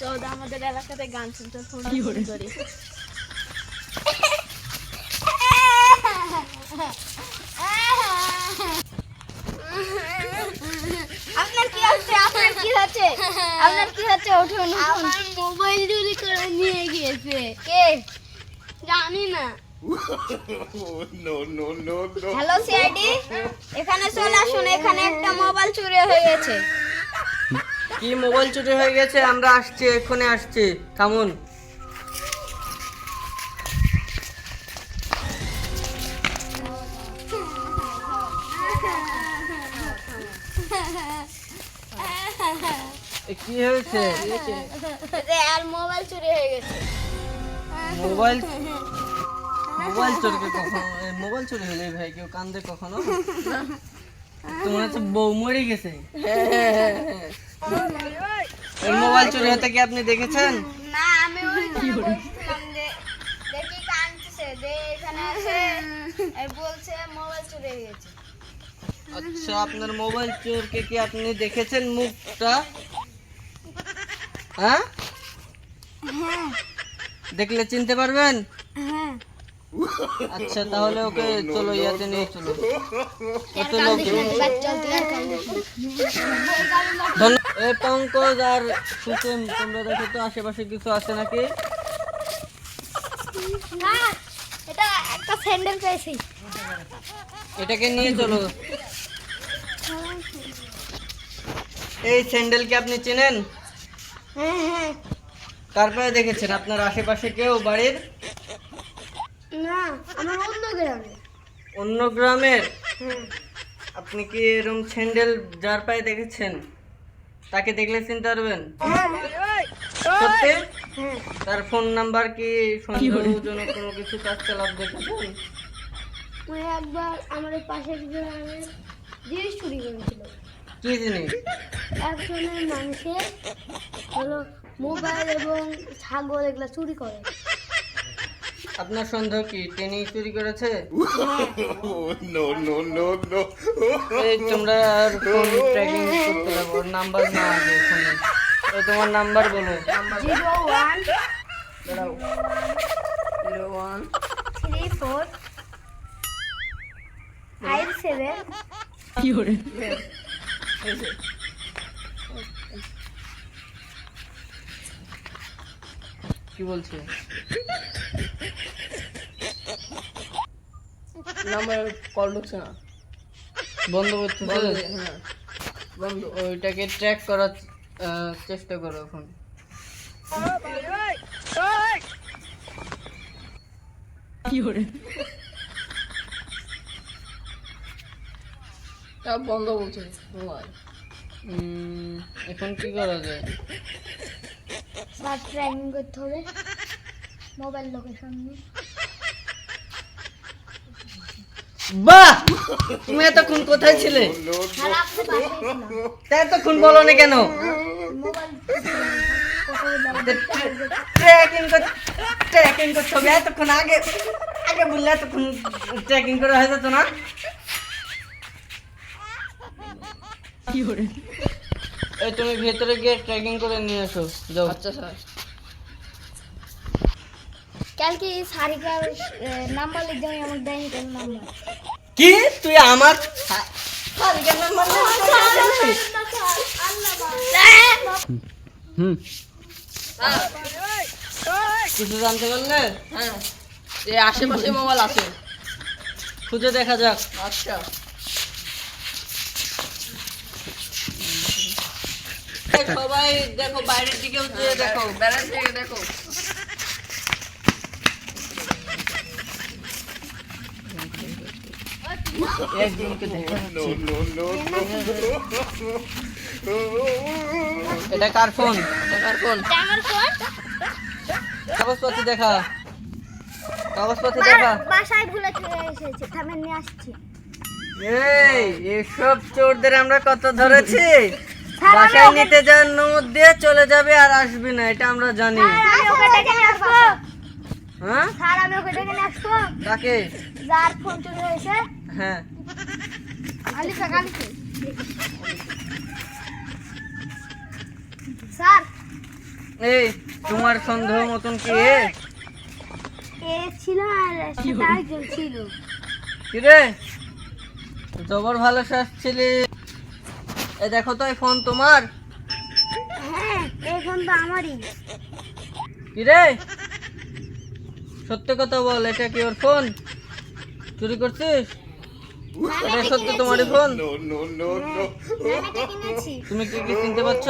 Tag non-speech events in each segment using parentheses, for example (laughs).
চৌদ আমাদের এলাকাতে গান শুনতে আপনার কি হচ্ছে? আপনার কি হচ্ছে? আপনার কি হচ্ছে? উঠুন আমার মোবাইল চুরি করে নিয়ে গিয়েছে। কে? জানি না. Hello CID. এখানে চলে আসুন এখানে একটা মোবাইল চুরি হয়ে গেছে। কি মোবাইল চুরি হয়ে গেছে? আমরা আসছি এক্ষুনি আসছি। থামুন। কি হয়েছে? আর মোবাইল চুরি হয়ে গেছে। মোবাইল মোবাইল চোরকে কখনো মোবাইল চুরি হলে ভাই কেউ কান্দে কখনো? তোমার হচ্ছে বউ মরে গেছে। (laughs) এর মোবাইল চুরি হতে কি আপনি দেখেছেন? না আমি ওই দেখি কাঁদছে এখানে আছে এই বলছে মোবাইল চুরি হয়ে গেছে। আচ্ছা আপনার মোবাইল চোরকে কি আপনি দেখেছেন মুখটা? হ্যাঁ? হ্যাঁ। দেখলে চিনতে পারবেন? হ্যাঁ। আচ্ছা তাহলে ওকে চলো ইয়াতে নিয়ে চলো। ধন্য- এই পঙ্কজ আর সুসেম তোমরা দেখো তো আশেপাশে কিছু আছে নাকি? না এটা একটা স্যান্ডেল পেয়েছি। এটাকে নিয়ে চলো। এই স্যান্ডেল কি আপনি চেনেন? হ্যাঁ হ্যাঁ। কার পায়ে দেখেছেন? আপনার আশেপাশে কেউ বাড়ির? না আমার অন্য গ্রামে। অন্য গ্রামের? হ্যাঁ আপনি কি এরকম স্যান্ডেল যার পায়ে দেখেছেন? তাকে দেখলে চিনতে পারবেন? সত্যি? হ্যাঁ। তার ফোন নাম্বার কি সন্দেহজনক কোনো কিছু কাজ চালাপ দেখেছেন? ওই একবার আমাদের পাশের গ্রামের জিনিস চুরি করেছিল। কি জিনিস? একজনের মানুষের হলো মোবাইল এবং ছাগল এগুলো চুরি করে। আপনার সন্দেহ কি? টেনি চুরি করেছে. এই তোমরা আর ফোন ট্র্যাকিং করতে পারব নাম্বার না আছে ফোনে তোমার নাম্বার বলো। Zero one zero one three four five seven কি বলছে? নাম্বার কল ঢুকছে না। বন্ধ করতেছে? বন্ধ ওইটাকে ট্র্যাক করার চেষ্টা করো এখন। তা বন্ধ বলছে উম, এখন কি করা যায়? করতে হবে মোবাইল লোকেশন বাহ! তুমি এতক্ষণ কোথায় ছিলে? তা এতক্ষণ বলো না কেন মোবাইল ট্র্যাকিং ট্র্যাকিং করতে হবে এতক্ষণ আগে আগে বললে এতক্ষণ ট্র্যাকিং করা হয়ে যেত না। এই তুমি ভেতরে গিয়ে ট্র্যাকিং করে নিয়ে এসো যাও। আচ্ছা স্যার কালকে সারিকার নাম্বার লিখতে আমি আমার দেয়নি কেন নাম্বার। কি? তুই আমার সারিকার নাম্বার হুম। কিছু জানতে পারলে? হ্যাঁ। এই আশেপাশে মোবাইল আছে। খুঁজে দেখা যাক। আচ্ছা। সবাই দেখো বাইরের দিকেও দেখো। ব্যালেন্স দিকে দেখো। একজনকে. এটা কার ফোন? টাকার ফোন আমার ফোন? কাগজপত্র দেখা। কাগজপত্র দেখা। বাসায় ভুলে চলে এসেছে থামেন নিয়ে আসছি। এই এসব চোরদের আমরা কত ধরেছি? বাসায় নিতে যাওয়ার নমত দিয়ে চলে যাবে আর আসবে না এটা আমরা জানি। হ্যাঁ? স্যার আমি ওকে ডেকে নিয়ে আসব। কাকে? যার ফোন চুরি হয়েছে। হ্যাঁ। আলিফা কালিফে স্যার। এই তোমার সন্দেহ মতন কি এ? এ ছিল আর সেটা একজন ছিল। কি রে? জবর ভালো ছিলি এ দেখো তো এই ফোন তোমার। হ্যাঁ এখন তো আমারই। কি রে? সত্যি কথা বল এটা কি ওর ফোন? চুরি করছিস? এটা সত্যি তোমারই phone? No, no, no, no. আমি এটা কিনেছি। তুমি কি কি চিনতে পারছ?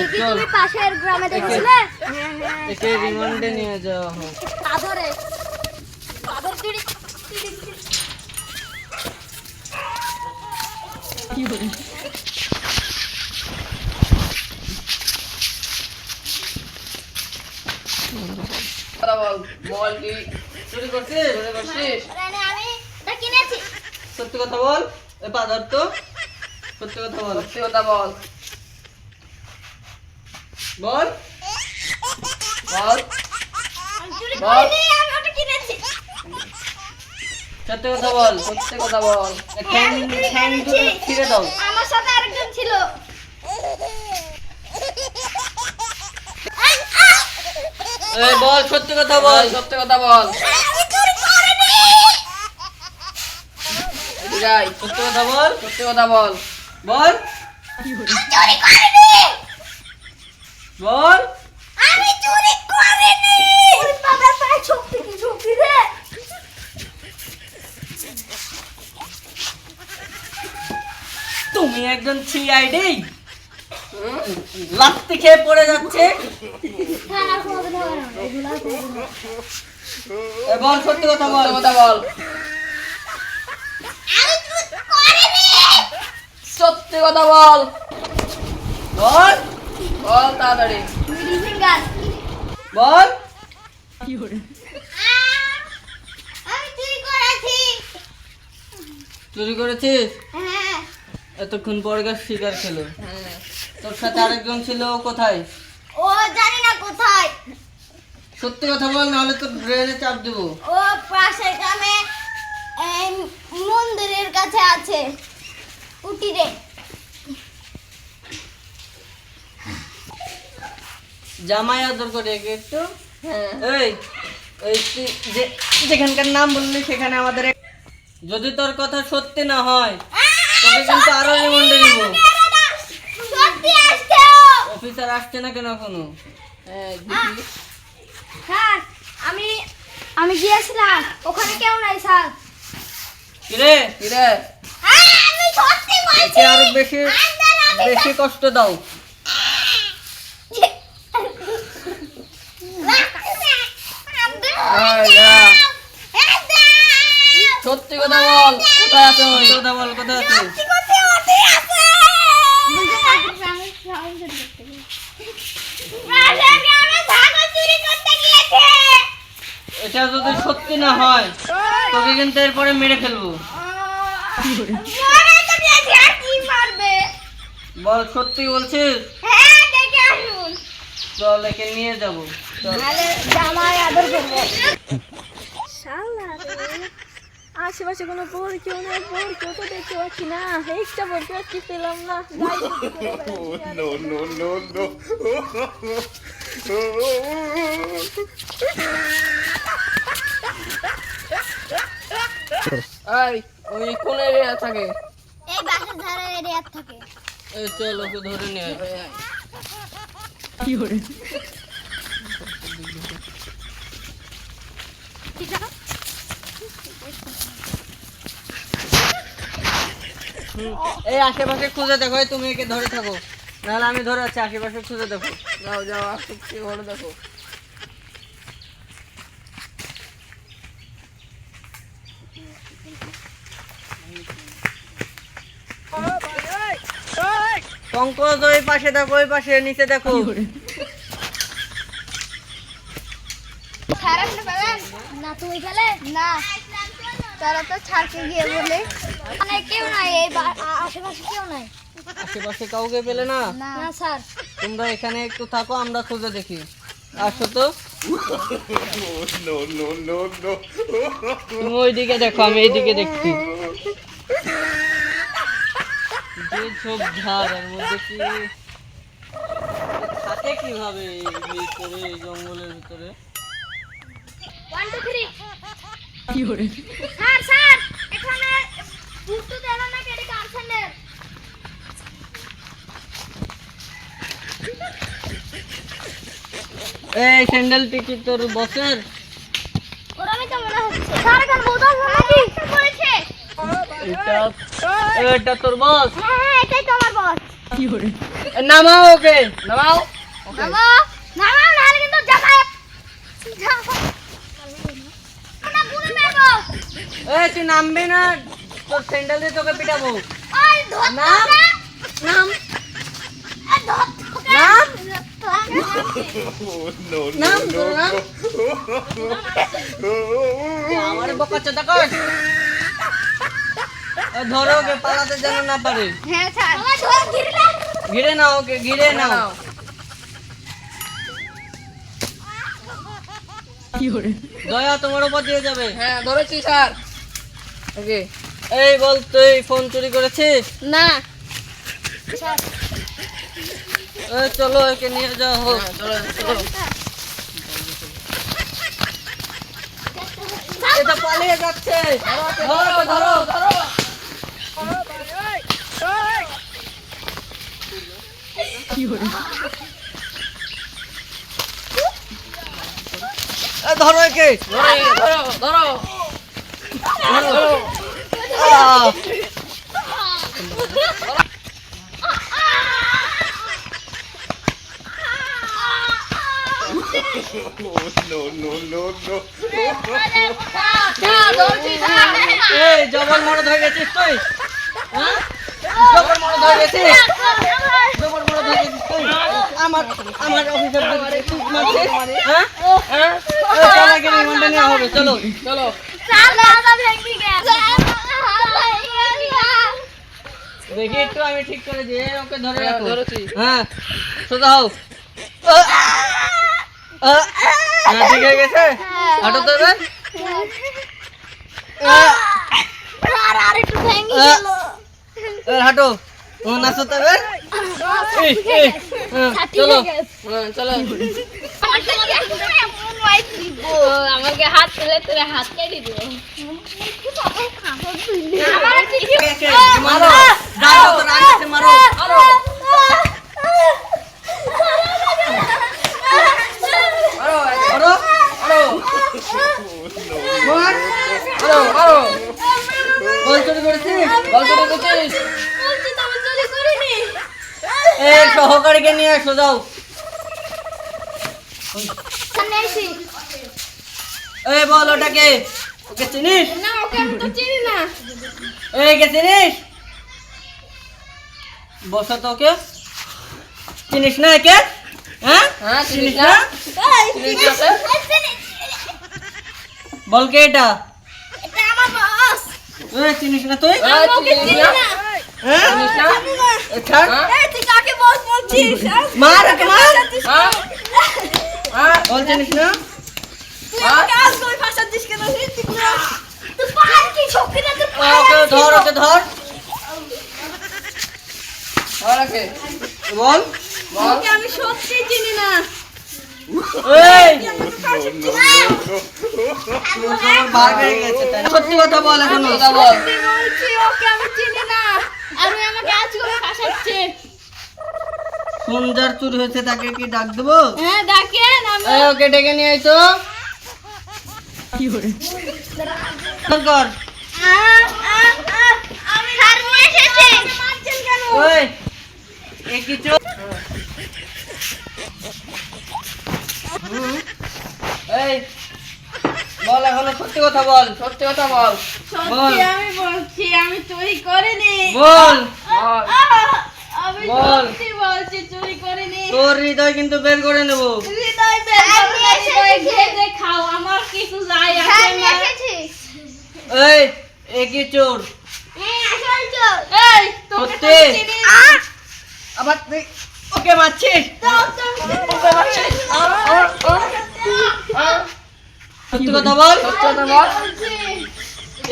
এই কি চল পাশের গ্রামে দেখেছিলে? হ্যাঁ হ্যাঁ একে রিমান্ডে নিয়ে যাওয়া হোক চুরি কি করছিস চুরি করছিস মানে আমি এটা কিনেছি সত্যি কথা বল। পাদার তো সত্যি কথা বল। সত্যি কথা বল বল বল বল। সত্যি কথা বল। সত্যি কথা বল ঠ্যাং ঠ্যাং ছিঁড়ে দাও আমার সাথে আরেকজন ছিল। (laughs) এই বল সত্যি কথা বল। বল সত্যি কথা বল। আয়। সত্যি কথা বল। সত্যি কথা বল। বল। বল। আমি চুরি করিনি ওরে বাবা পায়ে শক্তি কি শক্তি রে তুমি একজন সিআইডি লাত্তি খেয়ে পড়ে যাচ্ছে। বল, সত্যি কথা বল কথা বল। সত্যি কথা বল। বল বল তাড়াতাড়ি। বল। চুরি করেছি চুরি করেছিস? এতক্ষণ বর্গার শিকার খেলো। হ্যাঁ তোর সাথে আরেকজন ছিল কোথায় ও জানি না কোথায়? সত্যি কথা বল নাহলে তো ব্রেনে চাপ দেবো। ও পাশের গ্রামে মন্দিরের কাছে আছে। উটিরে জামাই আদর করে একে একটু। হ্যাঁ। এই তুই যে যেখানকার নাম বললি সেখানে আমাদের যদি তোর কথা সত্যি না হয় তবে কিন্তু আরও রিমান্ডে নিব। সত্যি আসছে অফিসার আসছে না কেন এখনও? দেখি স্যার আমি আমি গিয়েছিলাম। ওখানে কেউ নাই স্যার কিরে? কিরে? হ্যাঁ, আমি সত্যি বলছি আরও বেশি বেশি কষ্ট দাও। সত্যি কথা বল কোথায় আছে? ওই সত্যি কথা বল কোথায় আছে? এটা যদি সত্যি না হয় তোকে কিন্তু এরপরে মেরে ফেলব বল সত্যি বলছিস চল একে নিয়ে যাব আশেপাশে কোনো বোর কেউ নেই বোর কেউ তো দেখতে পাচ্ছি না একটা বোর কি পেলাম না No, no, no, no. এই ওই কোন এরিয়া থাকে এই বাসের ধারে এরিয়া থাকে এই চল ওকে ধরে নিয়ে আয়। এই আয়। এই আশেপাশে খুঁজে দেখো তুমি একে ধরে থাকো নাহলে আমি ধরে আছি আশেপাশে খুঁজে দেখো যাও যাও আসছি ঘরে দেখো। পঙ্কজ ওই পাশে দেখো ওই পাশে নিচে দেখো। না গেলে? না। তারা তো ছাড়কে গিয়ে বলে। মানে কেউ নাই এই আশেপাশে কেউ নাই। আশেপাশে কাউকে পেলে না? না স্যার। তোমরা এখানে একটু থাকো আমরা খুঁজে দেখি। আসো তো. তুমি ওইদিকে দেখো আমি এইদিকে দেখছি। যে ঝোপ ঝাড় এর মধ্যে কি? থাকে কীভাবে এই ভিতরে এই জঙ্গলের ভিতরে? কি থ্রি স্যার স্যার এখানে বুটু দেন না কেটে কারখানে এই স্যান্ডেলটি কি তোর বসের? ওরাই তো মনে হচ্ছে। স্যার এখানে বোতল নাকি পড়েছে এটা এটা তোর বস। হ্যাঁ হ্যাঁ এটাই তো আমার বস। নামাও ওকে নামাও। কিন্তু না গুনে মেরবো এই তুই নামবি না তোর স্যান্ডেল দিয়ে তোকে পিটাবো। ওই ধর নাম। নাম এই ধর নাম। Oh, no, no, নাম no, নাম। no. আমার বকা চোদা কর ধরো ওকে পালাতে যেন না পারে। হ্যাঁ স্যার ধর ঘিরে নাও। ওকে ঘিরে নাও। দয়া তোমার উপর দিয়ে যাবে। হ্যাঁ ধরেছি স্যার ওকে। এই বল তুই ফোন চুরি করেছিস? না। এই চলো একে নিয়ে যাওয়া হোক। চলো চলো এটা পালিয়ে যাচ্ছে। ধরো ধরো ধরো। একে। ধরো ধরো ধরো। ধরো no, no, no, no. না ধরছি স্যার এই জবর মরদ হয়ে গেছিস তুই? হ্যাঁ? জবর মরদ হয়ে গেছিস? জবর মরদ হয়ে গেছিস তুই? আমার আমার অফিসার তুই মারছিস? হ্যাঁ? হ্যাঁ? এই চল রিমান্ডে নেওয়া হবে চলো চলো। স্যার দাদা ভেঙে গেছে দেখি একটু আমি ঠিক করে দিয়ে ওকে ধরে হ্যাঁ, রাখো ধরেছি। হ্যাঁ সোজা! হ্যাঁ, ঠিক হয়ে গেছে? হাঁটো তো এবার হাঁটো। ও নাচো তো এবার হ্যাঁ, চলো চলো। আমাকে হাত তুলে তুলে হাত কেটে কে? মারো। আছে, মারো আরও মারো আরও মার আরও আরও বল চুরি করেছিস বল চুরি করছিস এই সহকারীকে নিয়ে আসো যাও। এই বল ওটাকে ওকে চিনিস না ওকে আমি তো চিনি না এই কে? চিনিস বসা তো ওকে। চিনিস না একে? হ্যাঁ? হ্যাঁ চিনিস না। চিনিস না। ওকে? বল কে এটা? এটা আমার বস এই চিনিস না তুই? চিনিস না। হ্যাঁ? চিনিস না? হ্যাঁ? হ্যাঁ? হ্যাঁ? হ্যাঁ? ধর ওকে ধর। বল। আমি সত্যি চিনি না। সত্যি কথা বল এখন কথা বল। ওকে আমি চিনি না। আমি আমাকে আজ করে ফাঁসাচ্ছে। ফোন যার চুরি হয়েছে তাকে কি ডাক দেবো? হ্যাঁ ডাকেন আমি ওকে ডেকে নিয়ে আইতো ফোন কর। আমি এসেছি। ওই এ কিছু হুম। এই বল এখনও সত্যি কথা বল সত্যি কথা বল। বল। আমি বলছি আমি চুরি করিনি। বল। বল আমি বল। সত্যি বলছি চুরি করিনি। তোর হৃদয় কিন্তু বের করে নেব। হৃদয় বের করে ঘেটে খাও আমার কিছু যায় আসে না। এই এ কি চোর? এই সত্যি? চিনি। আবার তুই ওকে মারছিস? ওকে মারছিস? সত্যি কথা বল। সত্যি কথা বল।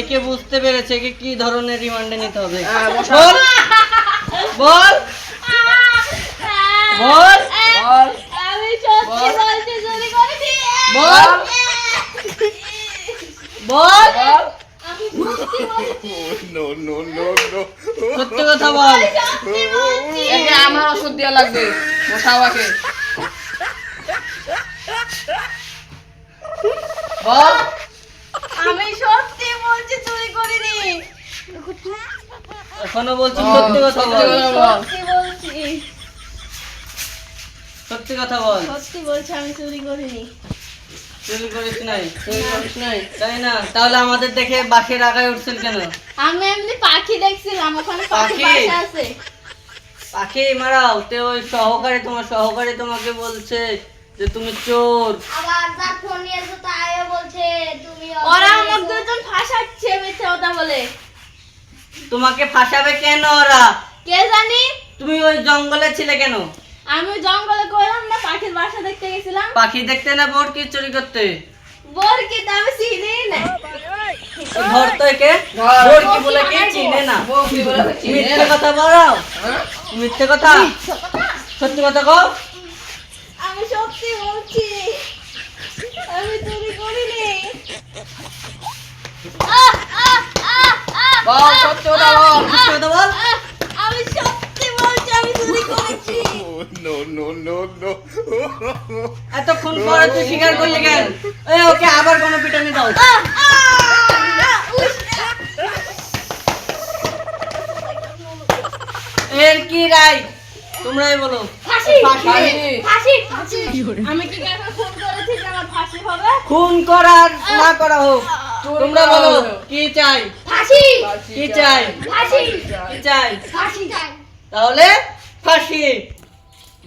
একে বুঝতে পেরেছে একে কি ধরনের রিমান্ডে নিতে হবে। হ্যাঁ, বল। বল। বল। বল। আমি সত্যি বল। বলছি চুরি করিনি বল। বল। বল। আমি সত্যি কথা বল। একে আমার ওষুধ দেওয়া লাগবে। বসাবাকে বল। আমি সত্যি বলছি চুরি করিনি। এখনও বলছি সত্যি কথা সত্যি বল। কথা বল। সত্যি বলছি। সত্যি কথা বল। সত্যি বলছি আমি চুরি করিনি। চুরি করিস নাই তুই করিস নাই। তাই না? তাহলে আমাদের দেখে বাঘের আগায় উঠছেন কেন? আমি এমনি পাখি দেখছিলাম ওখানে পাখি পাখি? আছে। পাখি মারাও তে ওই সহকারী তোমার সহকারী তোমাকে বলছে যে তুমি চোর। আবার যার ফোন নিয়েছো তাইও বলছে তুমি ওরা আমার দুজন ফাঁসাচ্ছে মিথ্যে কথা বলে। তোমাকে ফাঁসাবে কেন ওরা? কে জানি? তুমি ওই জঙ্গলে ছিলে কেন? আমি জঙ্গলে করলাম না পাখির বাসা দেখতে গেছিলাম। পাখি দেখতে না বোর কি চুরি করতে? বোর কি তো আমি চিনি না। ধর তো একে বোর কি বলে কি চিনে না? বউ কি বলে তো চিনে মিথ্যে কথা বলো? মিথ্যে কথা? সত্যি কথা কও। আমি সত্যি বলছি। আমি চুরি করিনি। বল সত্যি কথা বল মিথ্যে কথা বল। আমি সত্যি বলছি আমি চুরি করেছি। No, no, no, no. এতক্ষণ পরে তুই স্বীকার করলি কেন? এই ওকে আবার কোনো পিটানি দাও। এর কি রাই তোমরাই বলো। ফাঁসি ফাঁসি। ফাঁসি ফাঁসি। আমি কি কাউকে ফোন করেছি যে আমার ফাঁসি হবে? খুন করার না করা হোক। তোমরা বলো। কি চাই? ফাঁসি। কি চাই? ফাঁসি। কি চাই? ফাঁসি চাই। তাহলে ফাঁসি।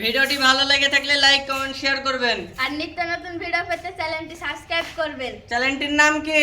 ভিডিওটি ভালো লেগে থাকলে লাইক কমেন্ট শেয়ার করবেন। আর নিত্য নতুন ভিডিও পেতে চ্যানেলটি সাবস্ক্রাইব করবেন। চ্যানেলটির নাম কি?